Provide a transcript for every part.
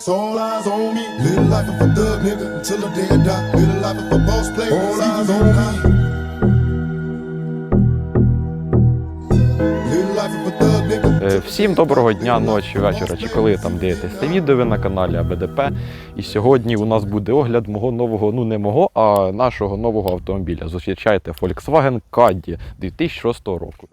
It's all eyes on me. Little life of a thug nigga until the day I die. Little life of a boss player. All eyes on me. Little life of a thug nigga. Е, Всім доброго дня, ночі, вечора, чи коли там дивитесь це відео ви на каналі АБДП. І сьогодні у нас буде огляд мого нового, ну не мого, а нашого нового автомобіля. Зустрічайте Volkswagen Caddy 2006 року.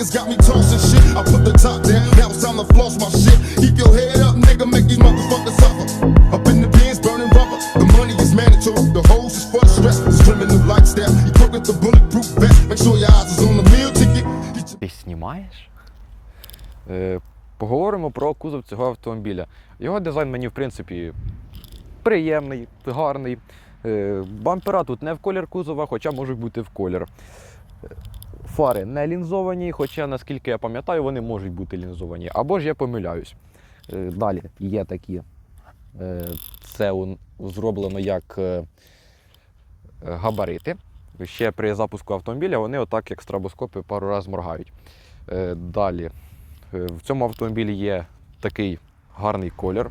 Niggas got me tossing shit. I put the top down. Now it's time to floss my shit. Keep your head up, nigga. Make these motherfuckers suffer. Up in the bins, burning rubber. The money is mandatory. The hose is for the stress. It's criminal lifestyle. You cook with the bulletproof vest. Make sure your eyes is on the meal ticket. Ти знімаєш? Е, поговоримо про кузов цього автомобіля. Його дизайн мені, в принципі, приємний, гарний. Е, бампера тут не в колір кузова, хоча можуть бути в колір. Фари не лінзовані, хоча, наскільки я пам'ятаю, вони можуть бути лінзовані. Або ж я помиляюсь. Е, далі є такі. Е, це зроблено як е, габарити. Ще при запуску автомобіля вони отак, як стробоскопи, пару разів моргають. Далі. В цьому автомобілі є такий гарний колір.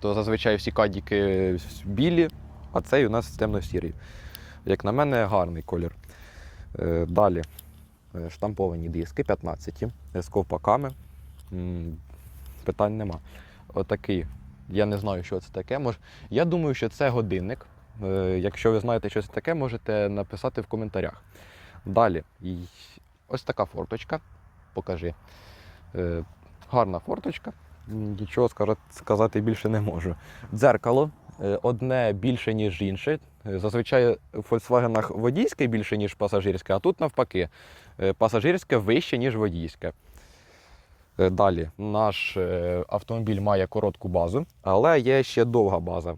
То зазвичай всі кадіки білі, а цей у нас темно-сірий. Як на мене, гарний колір. Е, Далі е, штамповані диски 15 з ковпаками. Питань нема. Отакий. Я не знаю, що це таке. Мож... Я думаю, що це годинник. Е, Якщо ви знаєте, що це таке, можете написати в коментарях. Далі. Ось така форточка. Покажи. Гарна форточка. Нічого сказати більше не можу. Дзеркало одне більше, ніж інше. Е, Зазвичай в Volkswagen водійське більше, ніж пасажирське, а тут навпаки. Е, Пасажирське вище, ніж водійське. Е, Далі, наш е, автомобіль має коротку базу, але є ще довга база.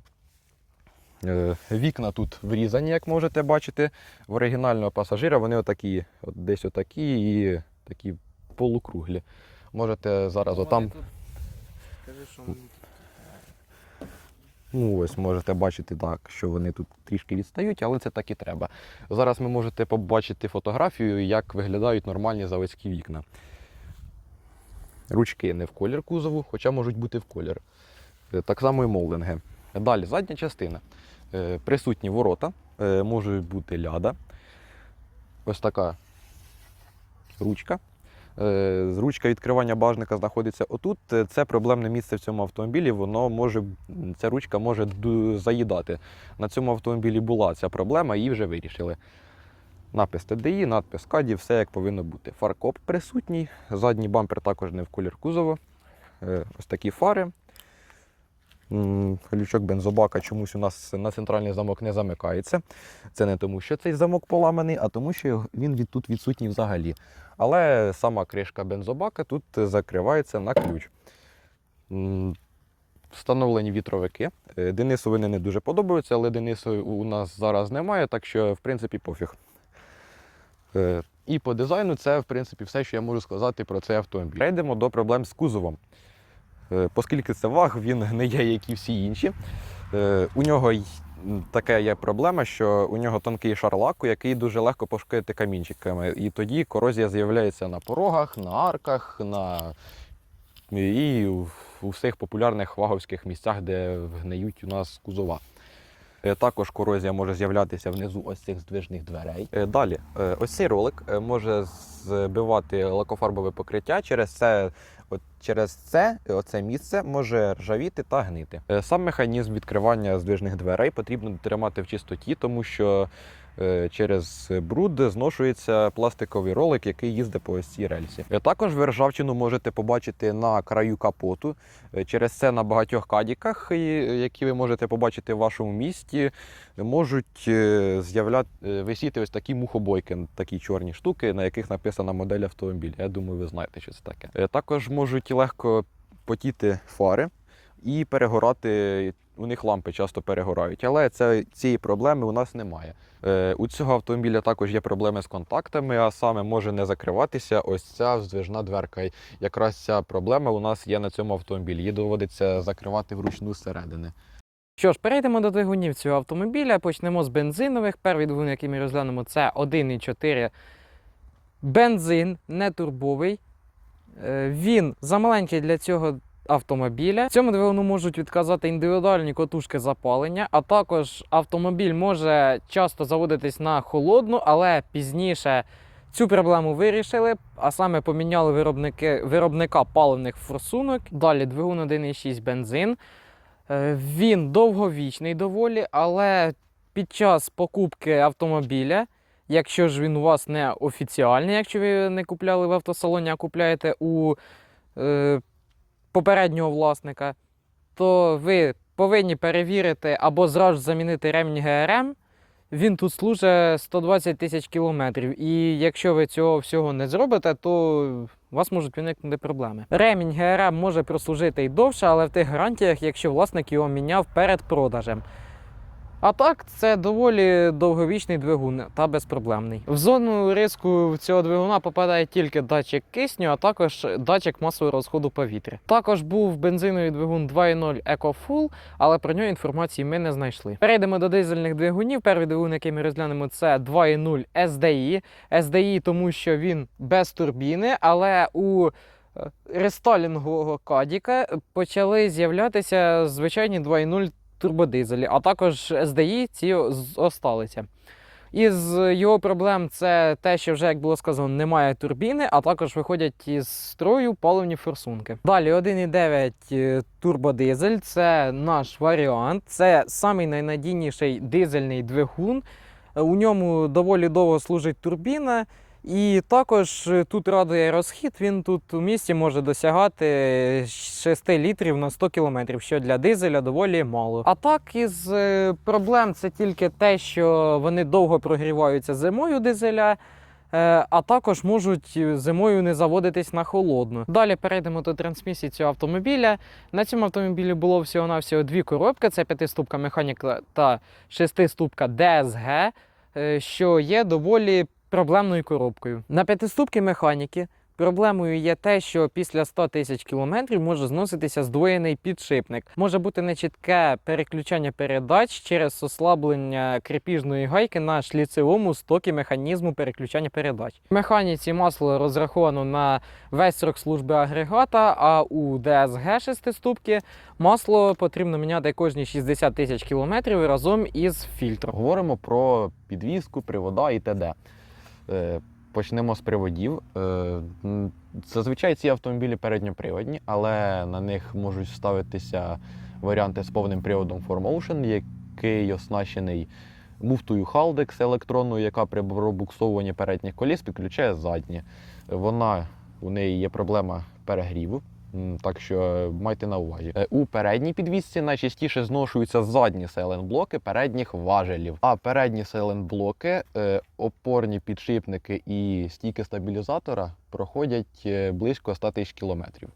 Е, Вікна тут врізані, як можете бачити. В оригінального пасажира вони отакі, от десь отакі і такі полукруглі. Можете зараз отам. Кажи, що Ну, ось можете бачити так, що вони тут трішки відстають, але це так і треба. Зараз ви можете побачити фотографію, як виглядають нормальні заводські вікна. Ручки не в колір кузову, хоча можуть бути в колір. Е, Так само і молдинги. Далі, задня частина. Е, Присутні ворота, е, можуть бути ляда. Ось така ручка. Е, Ручка відкривання бажника знаходиться отут. Е, Це проблемне місце в цьому автомобілі. Воно може, ця ручка може заїдати. На цьому автомобілі була ця проблема, її вже вирішили. Напис ТДІ, надпис Каді, все як повинно бути. Фаркоп присутній, задній бампер також не в колір кузову. Е, Ось такі фари. М, бензобака чомусь у нас на центральний замок не замикається. Це не тому, що цей замок поламаний, а тому, що він від, тут відсутній взагалі. Але сама кришка бензобака тут закривається на ключ. Встановлені вітровики. Е, Денису вони не дуже подобаються, але Денису у нас зараз немає, так що, в принципі, пофіг. Е, І по дизайну це, в принципі, все, що я можу сказати про цей автомобіль. Перейдемо до проблем з кузовом. Е, Оскільки це ваг, він не є, як і всі інші. Е, У нього така є проблема, що у нього тонкий шар лаку, який дуже легко пошкодити камінчиками. І тоді корозія з'являється на порогах, на арках, на... і у всіх популярних ваговських місцях, де гниють у нас кузова. Е, Також корозія може з'являтися внизу ось цих здвижних дверей. Далі, ось цей ролик може збивати лакофарбове покриття. Через це, от через це оце місце може ржавіти та гнити. Е, Сам механізм відкривання здвижних дверей потрібно тримати в чистоті, тому що через бруд зношується пластиковий ролик, який їздить по ось цій рельсі. Е, Також ви ржавчину можете побачити на краю капоту. Е, Через це на багатьох кадіках, які ви можете побачити в вашому місті, можуть е, з'являти е, висіти ось такі мухобойки, такі чорні штуки, на яких написана модель автомобіля. Я думаю, ви знаєте, що це таке. Е, Також можуть легко потіти фари і перегорати. У них лампи часто перегорають, але це, цієї проблеми у нас немає. Е, у цього автомобіля також є проблеми з контактами, а саме може не закриватися ось ця здвижна дверка. І Якраз ця проблема у нас є на цьому автомобілі. Її доводиться закривати вручну зсередини. Що ж, перейдемо до двигунів цього автомобіля. Почнемо з бензинових. Перший двигун, який ми розглянемо, це 1,4 бензин, не турбовий. Е, Він замаленький для цього автомобіля. Цьому двигуну можуть відказати індивідуальні котушки запалення, а також автомобіль може часто заводитись на холодну, але пізніше цю проблему вирішили, а саме поміняли виробники, виробника паливних форсунок. Далі двигун 1,6 бензин. Е, Він довговічний доволі, але під час покупки автомобіля, якщо ж він у вас не офіціальний, якщо ви не купляли в автосалоні, а купляєте у е, попереднього власника, то ви повинні перевірити або зразу замінити ремінь ГРМ. Він тут служить 120 тисяч кілометрів. І якщо ви цього всього не зробите, то у вас можуть виникнути проблеми. Ремінь ГРМ може прослужити і довше, але в тих гарантіях, якщо власник його міняв перед продажем. А так, це доволі довговічний двигун та безпроблемний. В зону риску цього двигуна попадає тільки датчик кисню, а також датчик масового розходу повітря. Також був бензиновий двигун 2.0 EcoFull, але про нього інформації ми не знайшли. Перейдемо до дизельних двигунів. Перший двигун, який ми розглянемо, це 2.0 SDI. SDI, тому що він без турбіни, але у е, рестайлінгового кадіка почали з'являтися звичайні 2.0 турбодизелі, а також SDI ці осталися. Із його проблем це те, що вже, як було сказано, немає турбіни, а також виходять із строю паливні форсунки. Далі 1,9 турбодизель це наш варіант. Це самий найнадійніший дизельний двигун. Е, У ньому доволі довго служить турбіна. І також е, тут радує розхід. Він тут у місті може досягати 6 літрів на 100 кілометрів, що для дизеля доволі мало. А так із е, проблем це тільки те, що вони довго прогріваються зимою дизеля. е, А також можуть зимою не заводитись на холодну. Далі перейдемо до трансмісії цього автомобіля. На цьому автомобілі було всього-навсього дві коробки: це п'ятиступка механіка та шестиступка DSG, що є доволі проблемною коробкою. На п'ятиступки механіки проблемою є те, що після 100 тисяч кілометрів може зноситися здвоєний підшипник. Може бути нечітке переключання передач через ослаблення крепіжної гайки на шліцевому стокі механізму переключання передач. В механіці масло розраховано на весь срок служби агрегата, а у DSG шестиступки масло потрібно міняти кожні 60 тисяч кілометрів разом із фільтром. Говоримо про підвізку, привода і т.д. Е, Почнемо з приводів. Е, Зазвичай ці автомобілі передньоприводні, але на них можуть ставитися варіанти з повним приводом 4Motion, який оснащений муфтою Haldex електронною, яка при пробуксовуванні передніх коліс підключає задні. Вона у неї є проблема перегріву. Так що е, майте на увазі. Е, У передній підвісці найчастіше зношуються задні сейлент-блоки передніх важелів. А передні сейлент-блоки, е, опорні підшипники і стійки стабілізатора проходять близько 100 тисяч кілометрів.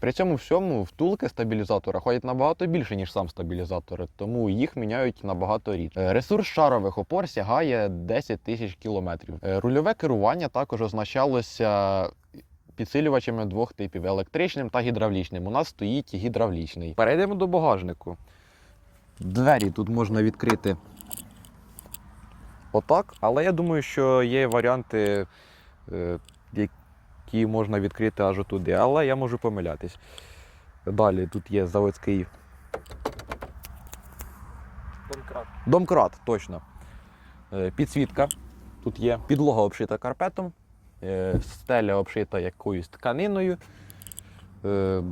При цьому всьому втулки стабілізатора ходять набагато більше, ніж сам стабілізатор, тому їх міняють набагато. Е, Ресурс шарових опор сягає 10 тисяч кілометрів. Рульове керування також означалося підсилювачами двох типів електричним та гідравлічним. У нас стоїть гідравлічний. Перейдемо до багажнику. Двері тут можна відкрити отак, але я думаю, що є варіанти, е, які можна відкрити аж отуди, але я можу помилятись. Далі тут є заводський домкрат, точно. Е, Підсвітка тут є. Підлога обшита карпетом, стеля обшита якоюсь тканиною. Е,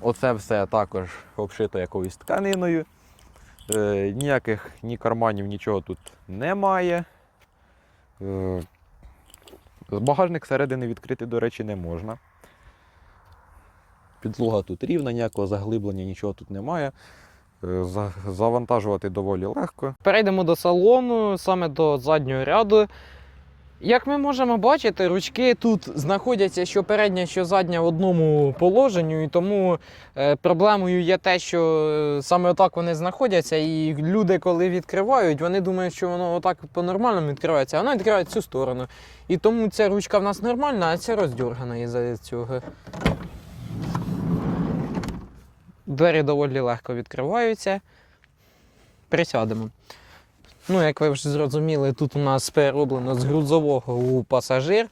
Оце все також обшито якоюсь тканиною. Е, Ніяких ні карманів, нічого тут немає. Е, Багажник всередини відкрити, до речі, не можна. Підлога тут рівна, ніякого заглиблення, нічого тут немає. Е, Завантажувати доволі легко. Перейдемо до салону, саме до заднього ряду. Як ми можемо бачити, ручки тут знаходяться що передня, що задня в одному положенні, і тому е, проблемою є те, що е, саме отак вони знаходяться, і люди, коли відкривають, вони думають, що воно отак по-нормальному відкривається, а воно відкриває цю сторону. І тому ця ручка в нас нормальна, а ця роздьоргана із-за цього. Двері доволі легко відкриваються. Присядемо. Ну, як ви вже зрозуміли, тут у нас перероблено з грузового у пасажир.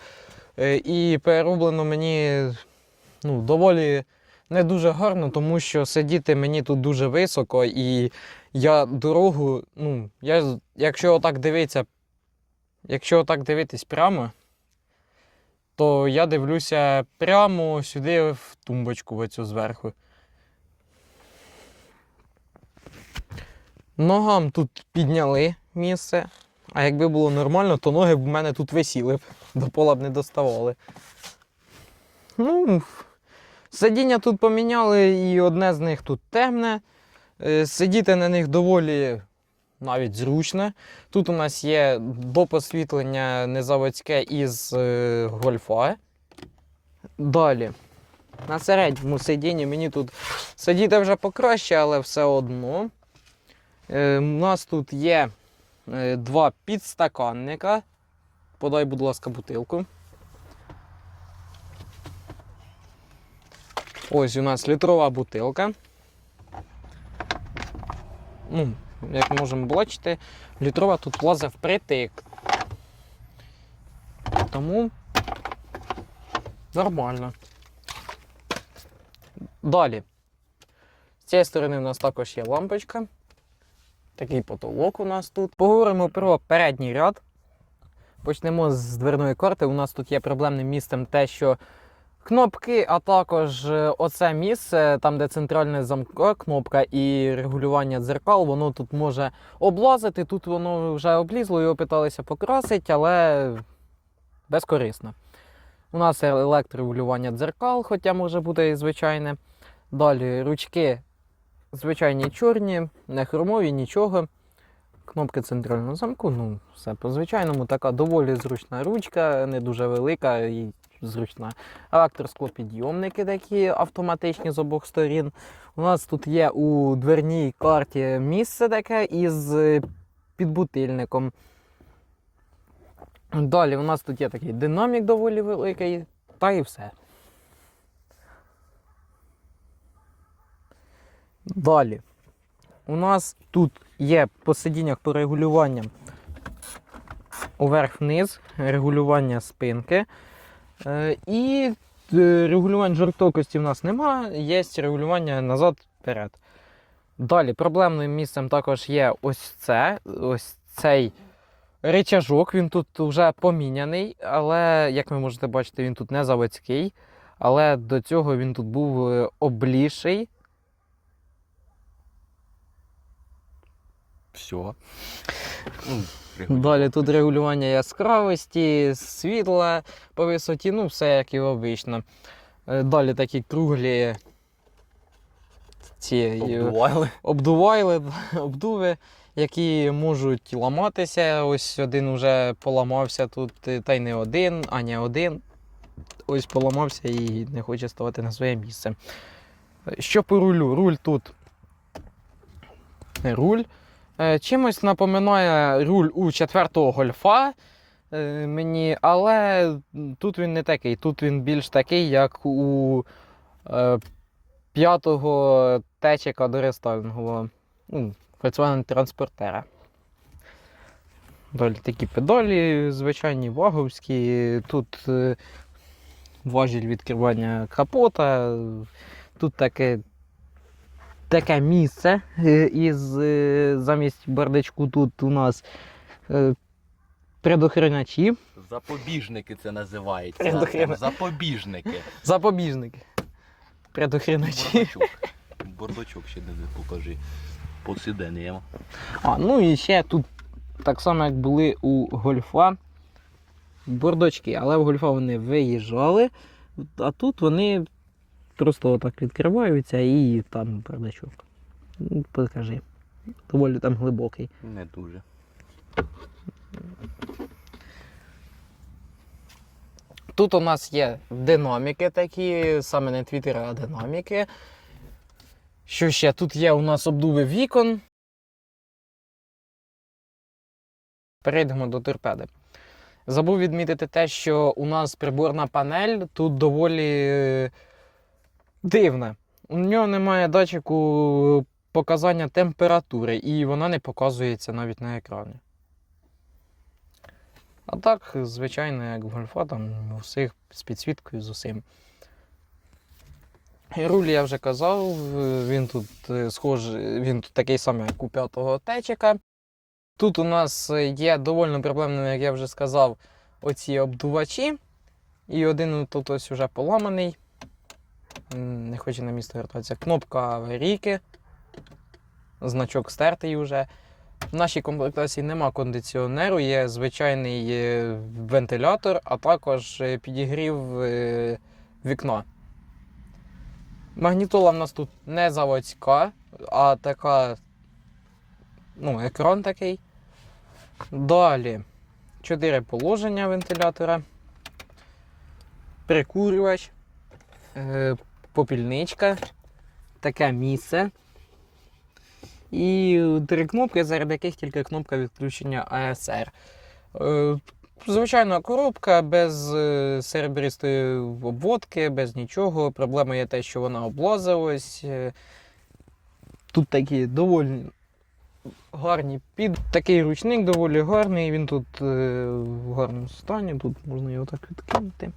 Е, І перероблено мені ну, доволі не дуже гарно, тому що сидіти мені тут дуже високо, і я дорогу, ну, я, якщо отак дивитися, якщо отак дивитись прямо, то я дивлюся прямо сюди в тумбочку оцю зверху. Ногам тут підняли місце, а якби було нормально, то ноги б в мене тут висіли б, до пола б не доставали. Ну, сидіння тут поміняли, і одне з них тут темне. Е, Сидіти на них доволі навіть зручно. Тут у нас є допосвітлення незаводське із е, гольфа. Далі. На середньому сидінні мені тут сидіти вже покраще, але все одно. Е, у нас тут є е, два підстаканника. Подай, будь ласка, бутилку. Ось у нас літрова бутилка. Ну, як можемо бачити, літрова тут влазить впритик. Тому нормально. Далі. З цієї сторони у нас також є лампочка. Такий потолок у нас тут. Поговоримо про передній ряд. Почнемо з дверної карти. У нас тут є проблемним місцем те, що кнопки, а також е, оце місце, там, де центральна замка кнопка і регулювання дзеркал, воно тут може облазити. Тут воно вже облізло, його питалися покрасити, але безкорисно. У нас електрорегулювання дзеркал, хоча може бути і звичайне. Далі ручки звичайні чорні, не хромові, нічого. Кнопки центрального замку, ну, все по-звичайному, така доволі зручна ручка, не дуже велика і зручна. Електросклопідйомники такі автоматичні з обох сторін. У нас тут є у дверній карті місце таке із підбутильником. Далі у нас тут є такий динамік доволі великий, та і все. Далі. У нас тут є по сидіннях по регулюванням уверх-вниз, регулювання спинки. Е, і е, регулювань жорстокості в нас немає, є регулювання назад-вперед. Далі проблемним місцем також є ось це, ось цей речажок. Він тут вже поміняний, але, як ви можете бачити, він тут не заводський. Але до цього він тут був е, обліший. Все. Ну, Далі тут регулювання яскравості, світла по висоті, ну все як і обично. Е, Далі такі круглі ці е, Обдували. обдувайли, обдуви, які можуть ламатися. Ось один уже поламався тут, е, та й не один, а не один. Ось поламався і не хоче ставати на своє місце. Що по рулю? Руль тут руль. Е, Чимось напоминає руль у четвертого гольфа е, мені, але тут він не такий. Тут він більш такий, як у е, п'ятого течика до рестайлінгового ну, Volkswagen транспортера. Далі такі педалі, звичайні ваговські. Тут важіль відкривання капота. Тут таке, таке місце е, із е, замість бардачку тут у нас е. Запобіжники це називається. Предохрена- Запобіжники. Запобіжники. Предохранячі. Бордочок. Бордочок ще не покажи. Посіденємо. А, ну і ще тут так само, як були у гольфа бордочки, але в гольфа вони виїжджали, а тут вони просто отак відкриваються і там бардачок. Ну, Покажи. Доволі там глибокий. Не дуже. Тут у нас є динаміки такі, саме не твітери, а динаміки. Що ще? Тут є у нас обдуви вікон. Перейдемо до торпеди. Забув відмітити те, що у нас приборна панель тут доволі е, дивна. У нього немає датчику показання температури, і вона не показується навіть на екрані. А так, звичайно, як в гольфа, там у всіх з підсвіткою з усім. Руль я вже казав, е, він тут е, схожий, він тут такий самий, як у п'ятого течика. Тут у нас е, є доволі проблемними, як я вже сказав, оці обдувачі. І один тут ось уже поламаний. Не хоче на місце вертатися. Кнопка аварійки. Значок стертий вже. В нашій комплектації нема кондиціонеру, є звичайний е, вентилятор, а також е, підігрів е, вікна. Магнітола в нас тут не заводська, а така. Ну, екран такий. Далі. Чотири положення вентилятора. Прикурювач. Е, попільничка. Таке місце. І три кнопки, серед яких тільки кнопка відключення ASR. Е, Звичайна коробка без е, серебристої обводки, без нічого. Проблема є те, що вона облазилась. Тут такі доволі гарні під. Такий ручник доволі гарний, він тут в гарному стані, тут можна його так відкинути.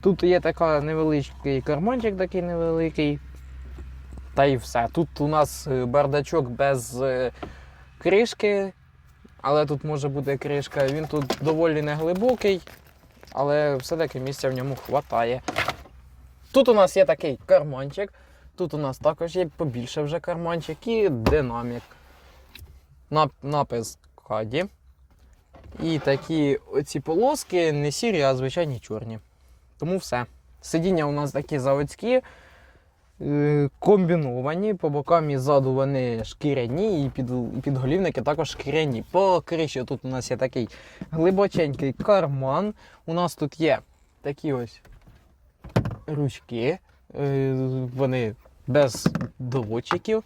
Тут є така невеличкий карманчик, такий невеликий. Та і все. Тут у нас е, бардачок без е, кришки, але тут може бути кришка. Він тут доволі неглибокий, але все-таки місця в ньому вистачає. Тут у нас є такий карманчик. Тут у нас також є побільше вже карманчик і динамік. Нап- напис Каді. І такі оці полоски не сірі, а звичайні чорні. Тому все. Сидіння у нас такі заводські, е, комбіновані, по бокам і ззаду вони шкіряні, і під, підголівники також шкіряні. По криші тут у нас є такий глибоченький карман. У нас тут є такі ось ручки, е, вони без доводчиків.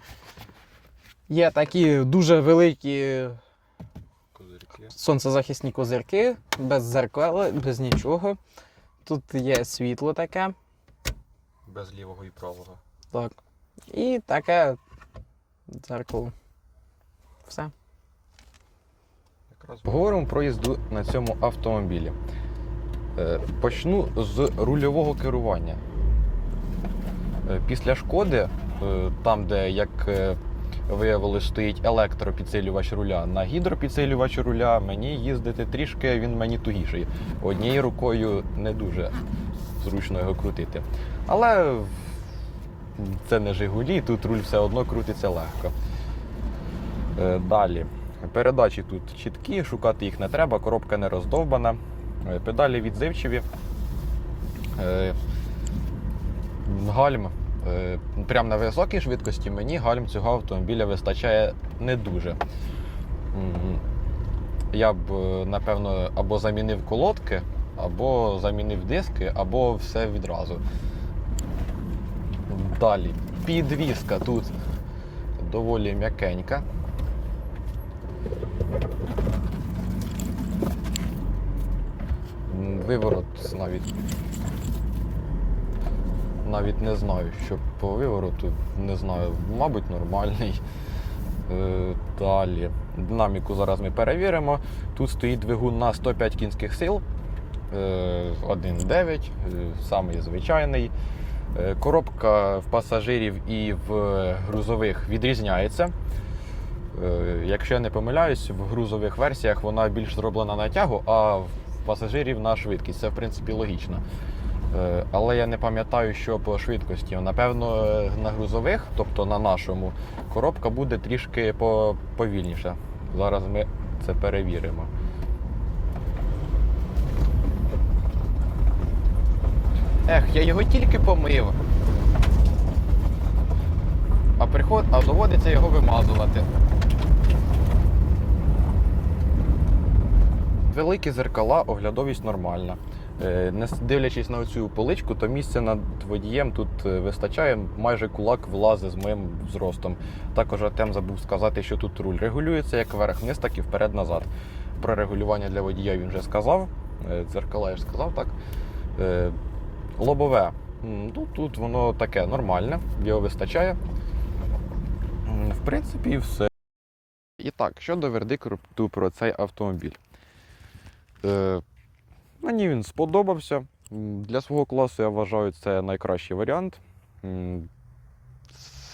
Є такі дуже великі Козирки. сонцезахисні козирки, без зеркала, без нічого. Тут є світло таке. Без лівого і правого. Так. І таке дзеркало. Все. Поговоримо про їзду на цьому автомобілі. Е, Почну з рульового керування. Е, Після шкоди, е, там, де, як виявилось, стоїть електропідсилювач руля на гідропідсилювач руля, мені їздити трішки він мені тугіший. Однією рукою не дуже зручно його крутити. Але це не Жигулі, тут руль все одно крутиться легко. Е, Далі. Передачі тут чіткі, шукати їх не треба, коробка не роздовбана. Е, Педалі відзивчиві. Е, Гальм. Е, Прямо на високій швидкості мені гальм цього автомобіля вистачає не дуже. Я б, е, напевно, або замінив колодки, або замінив диски, або все відразу. Далі. Підвізка тут доволі м'якенька. Виворот навіть. Навіть не знаю, що по вивороту, не знаю, мабуть, нормальний. Е, Далі. Динаміку зараз ми перевіримо. Тут стоїть двигун на 105 кінських сил. Е, 1.9, е, самий звичайний. Е, Коробка в пасажирів і в грузових відрізняється. Е, Якщо я не помиляюсь, в грузових версіях вона більш зроблена на тягу, а в пасажирів на швидкість. Це в принципі логічно. Е, Але я не пам'ятаю, що по швидкості. Напевно, на грузових, тобто на нашому, коробка буде трішки по- повільніша. Зараз ми це перевіримо. Ех, я його тільки помив. А приход, а доводиться його вимазувати. Великі зеркала, оглядовість нормальна. Е, Не дивлячись на цю поличку, то місця над водієм тут е, вистачає. Майже кулак влазить з моїм зростом. Також Артем забув сказати, що тут руль регулюється як вверх-вниз, так і вперед-назад. Про регулювання для водія він вже сказав. Е, Дзеркала я ж сказав так. Лобове. Ну, тут воно таке нормальне, його вистачає. В принципі, і все. І так, щодо вердикту про цей автомобіль. Е, мені він сподобався. Для свого класу я вважаю це найкращий варіант.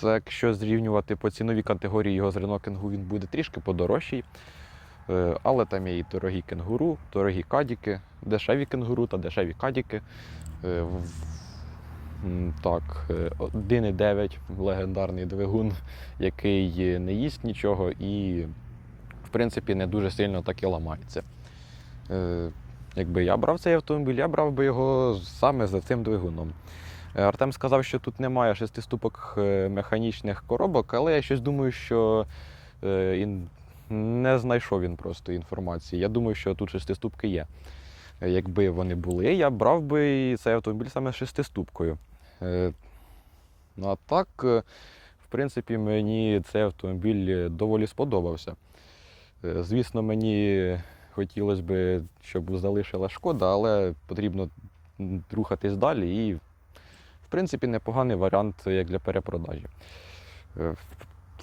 Це, якщо зрівнювати по ціновій категорії його з Kangoo, він буде трішки подорожчий. Е, Але там є і дорогі кенгуру, дорогі кадіки, дешеві кенгуру та дешеві кадіки. Е, Так, е, 1,9 легендарний двигун, який не їсть нічого і, в принципі, не дуже сильно так і ламається. Е, Якби я брав цей автомобіль, я брав би його саме за цим двигуном. Е, Артем сказав, що тут немає шестиступок е, механічних коробок, але я щось думаю, що е, ін- не знайшов він просто інформації. Я думаю, що тут шестиступки є. Е, Якби вони були, я брав би цей автомобіль саме з шестиступкою. Е, Ну а так, е, в принципі, мені цей автомобіль е, доволі сподобався. Е, Звісно, мені хотілося б, щоб залишила шкода, але потрібно рухатись далі. І, в принципі, непоганий варіант як для перепродажі. Е,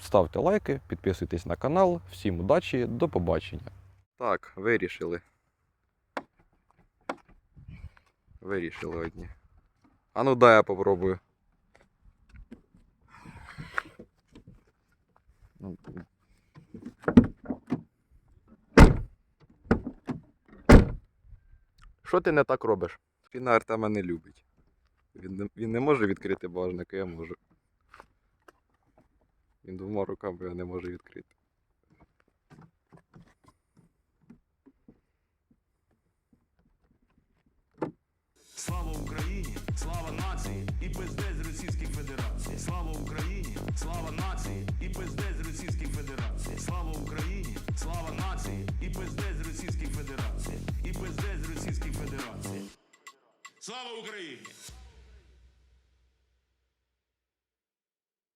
Ставте лайки, підписуйтесь на канал. Всім удачі, до побачення. Так, вирішили. Вирішили одні. А ну дай я попробую. Що ти не так робиш? Він Артема не любить. Він не, він не може відкрити багажник, а я можу. Він двома руками його не може відкрити. Слава Україні!